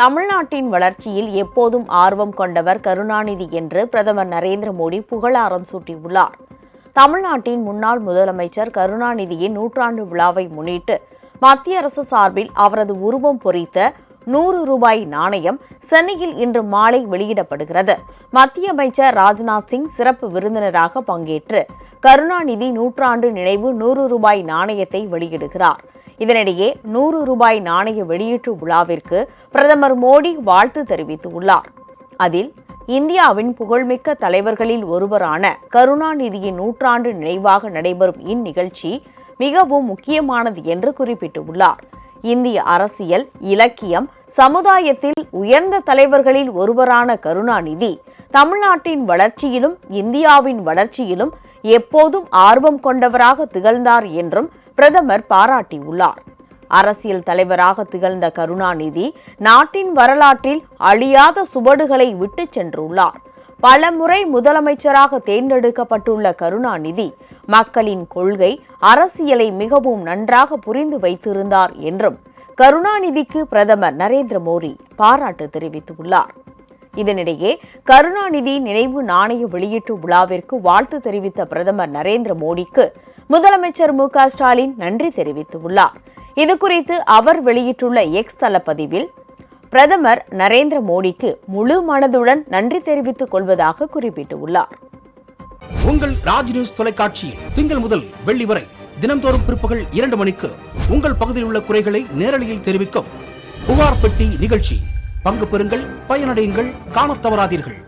தமிழ்நாட்டின் வளர்ச்சியில் எப்போதும் ஆர்வம் கொண்டவர் கருணாநிதி என்று பிரதமர் நரேந்திர மோடி புகழாரம் சூட்டியுள்ளார். தமிழ்நாட்டின் முன்னாள் முதலமைச்சர் கருணாநிதியின் நூற்றாண்டு விழாவை முன்னிட்டு மத்திய அரசு சார்பில் அவரது உருவம் பொறித்த நூறு ரூபாய் நாணயம் சென்னையில் இன்று மாலை வெளியிடப்படுகிறது. மத்திய அமைச்சர் ராஜ்நாத் சிங் சிறப்பு விருந்தினராக பங்கேற்று கருணாநிதி நூற்றாண்டு நினைவு நூறு ரூபாய் நாணயத்தை வெளியிடுகிறார். இதனிடையே நூறு ரூபாய் நாணய வெளியீட்டு விழாவிற்கு பிரதமர் மோடி வாழ்த்து தெரிவித்துள்ளார். அதில் இந்தியாவின் புகழ்மிக்க தலைவர்களில் ஒருவரான கருணாநிதியின் நூற்றாண்டு நினைவாக நடைபெறும் இந்நிகழ்ச்சி மிகவும் முக்கியமானது என்று குறிப்பிட்டுள்ளார். இந்திய அரசியல் இலக்கியம் சமுதாயத்தில் உயர்ந்த தலைவர்களில் ஒருவரான கருணாநிதி. தமிழ்நாட்டின் வளர்ச்சியிலும் இந்தியாவின் வளர்ச்சியிலும் எப்போதும் ஆர்வம் கொண்டவராக திகழ்ந்தார் என்றும் பிரதமர் பாராட்டியுள்ளார். அரசியல் தலைவராக திகழ்ந்த கருணாநிதி நாட்டின் வரலாற்றில் அழியாத சுவடுகளை விட்டுச் சென்றுள்ளார். பலமுறை முதலமைச்சராக தேர்ந்தெடுக்கப்பட்டுள்ள கருணாநிதி மக்களின் கொள்கை அரசியலை மிகவும் நன்றாக புரிந்து வைத்திருந்தார் என்றும் கருணாநிதிக்கு பிரதமர் நரேந்திர மோடி பாராட்டு தெரிவித்துள்ளார். இதனிடையே கருணாநிதி நினைவு நாணய வெளியீட்டு விழாவிற்கு வாழ்த்து தெரிவித்த பிரதமர் நரேந்திர மோடிக்கு முதலமைச்சர் மு க ஸ்டாலின் நன்றி தெரிவித்துள்ளார். இதுகுறித்து அவர் வெளியிட்டுள்ள எக்ஸ் தள பதிவில் பிரதமர் நரேந்திர மோடிக்கு முழு மனதுடன் நன்றி தெரிவித்துக் கொள்வதாக குறிப்பிட்டுள்ளார். உங்கள் ராஜ் நியூஸ் தொலைக்காட்சியில் திங்கள் முதல் வெள்ளி வரை தினம்தோறும் பிற்பகல் இரண்டு மணிக்கு உங்கள் பகுதியில் உள்ள குறைகளை நேரலையில் தெரிவிக்கும் புகார் பெட்டி நிகழ்ச்சி. பங்கு பெறுங்கள் பயனடையுங்கள் காண தவறாதீர்கள்.